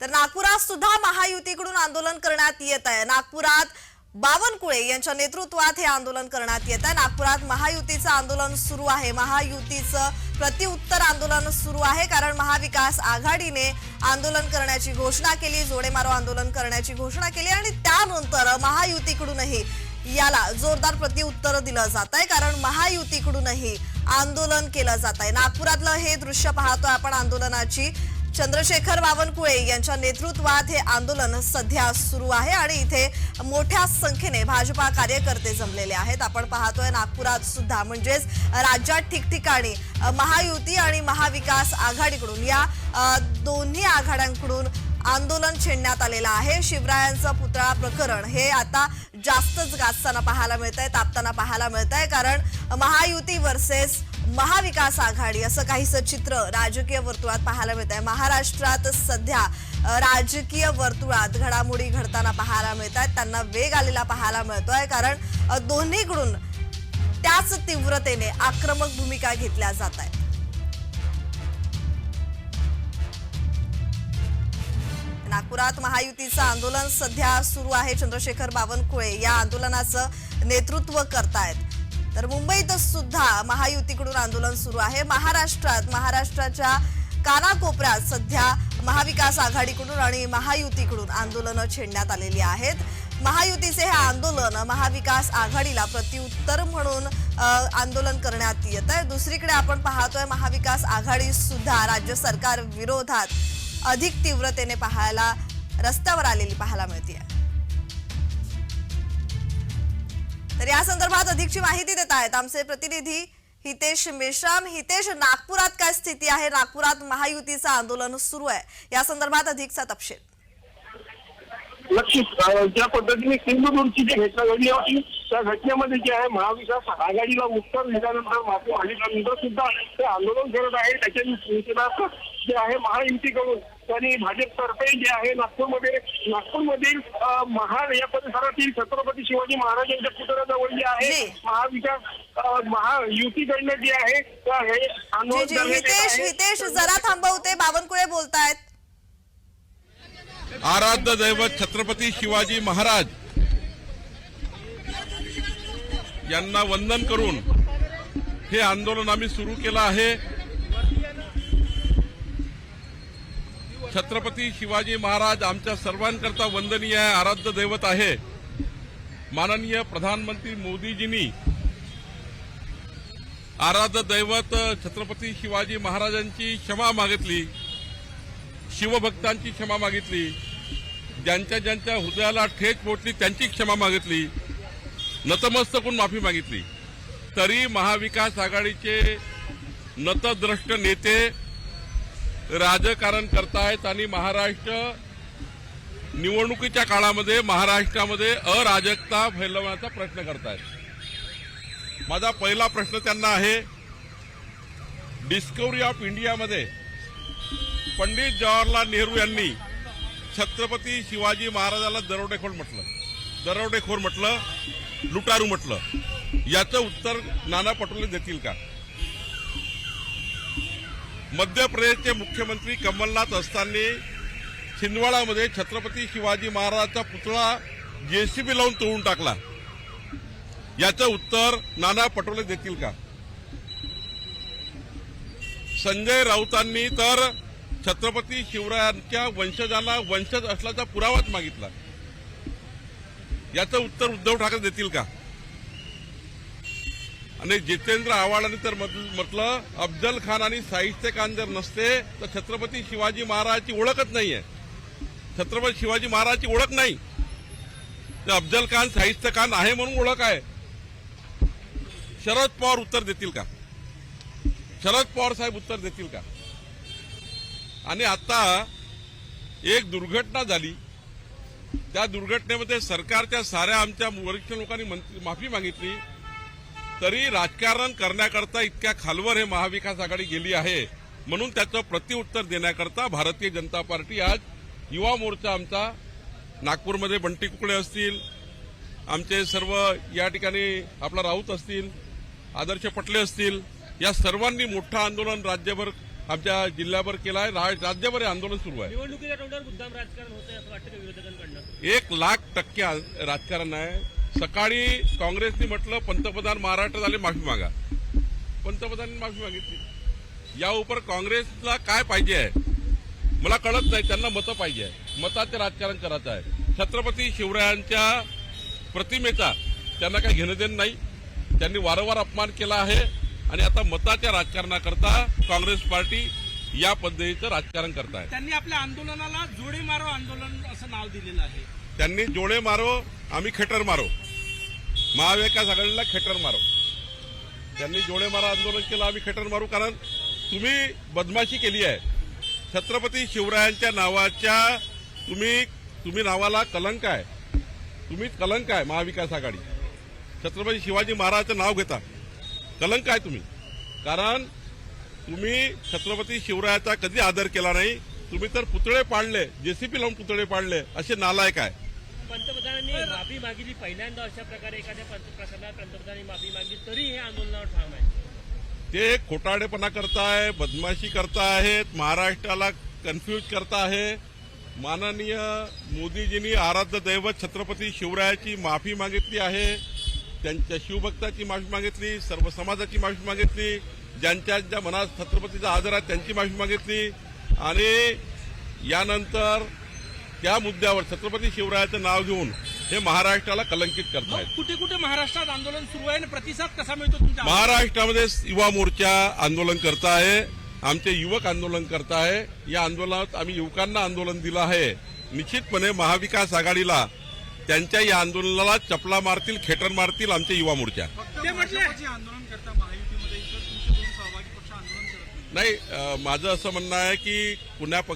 तर नागपुरात सुद्धा महायुतीकडून आंदोलन करण्यात येत आहे. नागपुरात बावनकुळे यांच्या नेतृत्वात हे आंदोलन करण्यात येत आहे. नागपुरात महायुतीचं आंदोलन सुरू आहे. महायुतीचं प्रतिउत्तर आंदोलन सुरू आहे कारण महाविकास आघाडीने आंदोलन करण्याची घोषणा केली जोडेमारो आंदोलन करण्याची घोषणा केली आणि त्यानंतर महायुतीकडूनही याला जोरदार प्रतिउत्तर दिलं जात आहे कारण महायुतीकडूनही आंदोलन केलं जात आहे. नागपुरातलं हे दृश्य पाहतोय आपण आंदोलनाची. चंद्रशेखर बावनकुळे यांच्या नेतृत्वात हे आंदोलन सध्या सुरू आहे आणि इथे मोठ्या संख्येने भाजपा कार्यकर्ते जमलेले आहेत. आपण पाहतोय नागपुरात सुद्धा. म्हणजेच राज्यात ठिकठिकाणी महायुती आणि महाविकास आघाडीकडून या दोन्ही आघाड्यांकडून आंदोलन छेडण्यात आलेलं आहे. शिवरायांचं पुतळा प्रकरण हे आता जास्तच गाजताना पाहायला मिळत आहे तापताना पाहायला मिळत आहे कारण महायुती वर्सेस महाविकास आघाडी असं काहीसं चित्र राजकीय वर्तुळात पाहायला मिळत आहे महाराष्ट्रात सध्या राजकीय वर्तुळात घडामोडी घडताना पाहायला मिळत आहेत त्यांना वेग आलेला पाहायला मिळतोय कारण दोन्हीकडून त्याच तीव्रतेने आक्रमक भूमिका घेतल्या जात आहेत नागपुरात महायुतीचं आंदोलन सध्या सुरू आहे. चंद्रशेखर बावनकुळे या आंदोलनाचं नेतृत्व करतायत. तर मुंबईत सुद्धा महायुतीकडून आंदोलन सुरू आहे. महाराष्ट्रात महाराष्ट्राच्या कानाकोपऱ्यात सध्या महाविकास आघाडीकडून आणि महायुतीकडून आंदोलनं छेडण्यात आलेली आहेत. महायुतीचे हे आंदोलन महाविकास आघाडीला प्रत्युत्तर म्हणून आंदोलन करण्यात येत आहे. दुसरीकडे आपण पाहतोय महाविकास आघाडी सुद्धा राज्य सरकार विरोधात अधिक तीव्रतेने पाहायला रस्त्यावर आलेली पाहायला मिळते तर या संदर्भात अधिकची माहिती देत आहेत आमचे प्रतिनिधी हितेश मेश्राम. हितेश नागपुरात काय स्थिती आहे? नागपुरात महायुतीचं आंदोलन सुरू आहे. या संदर्भात अधिकचा तपशील. नक्कीच. ज्या पद्धतीने सिंधुदुर्गची जी घटना घडली होती त्या घटनेमध्ये जे आहे महाविकास आघाडीला उत्तर दिल्यानंतर माफी मागितल्यानंतर सुद्धा ते आंदोलन करत आहे. त्याच्या निषेधार्थ जे आहे महायुतीकडून आणि भाजपतर्फे जे आहे नागपूरमध्ये नागपूरमधील महाड या परिसरातील छत्रपती शिवाजी महाराजांच्या पुतळ्याजवळ जे आहे. महाविकास महायुतीकडनं जे आहे हितेश आहे. हितेश जरा थांबवते बावनकुळे बोलतायत आराध्य दैवत छत्रपती शिवाजी महाराज यांना वंदन करून हे आंदोलन आम्ही सुरू केलं आहे छत्रपती शिवाजी महाराज आमच्या सर्वांकरता वंदनीय आहे आराध्य दैवत आहे. माननीय प्रधानमंत्री मोदीजींनी आराध्य दैवत छत्रपती शिवाजी महाराजांची क्षमा मागितली शिवभक्तांची क्षमा मागितली ज्यांच्या ज्यांच्या हृदयाला ठेच पोटली त्यांची क्षमा मागितली नतमस्तकून माफी मागितली. तरी महाविकास आघाडीचे नतद्रष्ट नेते राजकारण करतायत आणि महाराष्ट्र निवडणुकीच्या काळामध्ये महाराष्ट्रामध्ये अराजकता फैलवण्याचा प्रयत्न करतायत. माझा पहिला प्रश्न त्यांना आहे डिस्कवरी ऑफ इंडियामध्ये पंडित जवाहरलाल नेहरू यांनी छत्रपती शिवाजी महाराजाला दरोडेखोर म्हटलं. दरोडेखोर म्हटलं लुटारू म्हटलं. याचं उत्तर नाना पटोले देतील का? मध्य प्रदेशचे मुख्यमंत्री कमलनाथ असताना छिंदवाडामध्ये छत्रपती शिवाजी महाराजांचा पुतळा जेसीबी लावून तोडून टाकला. याचं उत्तर नाना पटोले देतील का? संजय राऊतांनी तर छत्रपती शिवरायांच्या वंशजांना वंशज असल्याचा पुरावाच मागितला. याचं उत्तर उद्धव ठाकरे देतील का? आणि जितेंद्र आव्हाडांनी तर म्हटलं अफजल खान आणि साहित्यकान जर नसते तर छत्रपती शिवाजी महाराजची ओळखच नाहीये. छत्रपती शिवाजी महाराजची ओळख नाही. तर अफजल खान साहित्य खान आहे म्हणून ओळख आहे. शरद पवार उत्तर देतील का? शरद पवार साहेब उत्तर देतील का? आणि आता एक दुर्घटना झाली. त्या दुर्घटनेमध्ये सरकारच्या साऱ्या आमच्या वरिष्ठ लोकांनी माफी मागितली. तरी राजकारण करण्याकरता इतक्या खालवर हे महाविकास आघाडी गेली आहे. म्हणून त्याचं प्रत्युत्तर देण्याकरता भारतीय जनता पार्टी आज युवा मोर्चा आमचा नागपूरमध्ये बंटी कुकडे असतील आमचे सर्व या ठिकाणी आपला राऊत असतील आदर्श पटले असतील या सर्वांनी मोठं आंदोलन राज्यभर आमच्या जिल्ह्याभर केला आहे राज्यभर हे आंदोलन सुरू आहे. निवडणुकीच्या तोंडावर मुद्दाम राजकारण होतंय असं वाटतं विरोधकांकडनं? एक लाख टक्के राजकारण आहे. सकाळी काँग्रेसने म्हटलं पंतप्रधान महाराष्ट्र झाले माफी मागा. पंतप्रधानांनी माफी मागितली. या उपर काँग्रेसला काय पाहिजे आहे? मला कळत नाही त्यांना मतं पाहिजे आहे. मताचे राजकारण करायचं आहे. छत्रपती शिवरायांच्या प्रतिमेचा त्यांना काही घेणं देणं नाही. त्यांनी वारंवार अपमान केला आहे. आणि आता मताच्या राजकारणाकरता काँग्रेस पार्टी या पद्धतीचं राजकारण करत आहे त्यांनी आपल्या आंदोलनाला जोडे मारो आंदोलन असं नाव दिलेलं आहे. त्यांनी जोडे मारो आम्ही खेटर मारो. महाविकास आघाडीला खेटर मारू. त्यांनी जोडे मारा आंदोलन केलं आम्ही खेटर मारू कारण तुम्ही बदमाशी केली आहे. छत्रपती शिवरायांच्या नावाच्या तुम्ही तुम्ही नावाला कलंक आहे. तुम्ही कलंक आहे महाविकास आघाडी. छत्रपती शिवाजी महाराजांचं नाव घेता. कलंक आहे तुम्ही. कारण तुम्ही छत्रपती शिवरायाचा कधी आदर केला नाही. तुम्ही तर पुतळे पाडले जेसीपी लावून पुतळे पाडले असे नालायक आहे. पंतप्रधानांनी माफी मागितली. पहिल्यांदा अशा प्रकारे एखाद्या पंत- प्रकरणात पंतप्रधानांनी माफी मागितली तरी हे आंदोलनावर ठाम आहे. ते खोटाडेपणा करताय बदमाशी करतायत महाराष्ट्राला कन्फ्यूज करताय. माननीय मोदीजींनी आराध्य दैवत छत्रपती शिवरायाची माफी मागितली आहे. त्यांच्या शिवभक्ताची माफी मागितली सर्व समाजाची माफी मागितली ज्यांच्या ज्या मनात छत्रपतीचा आदर आहे त्यांची माफी मागितली. आणि यानंतर त्या मुद्द्यावर छत्रपती शिवरायाचं नाव घेऊन हे महाराष्ट्राला कलंकित करतायत. कुठे कुठे महाराष्ट्रात आंदोलन सुरू आहे आणि प्रतिसाद कसा मिळतो तुमच्या महाराष्ट्रामध्ये युवा मोर्चा आंदोलन करत आहे आमचे युवक आंदोलन करत आहे. या आंदोलनात आम्ही युवकांना आंदोलन दिलं आहे. निश्चितपणे महाविकास आघाडीला त्यांच्या या आंदोलनाला चपला मारतील खेटर मारतील आमचे युवा मोर्चा. ते म्हटले. आंदोलन करता महायुतीमध्ये इतर तुमचे दोन सहभागी पक्ष आंदोलन करत नाही माझं असं म्हणणं आहे की पुण्या पक्ष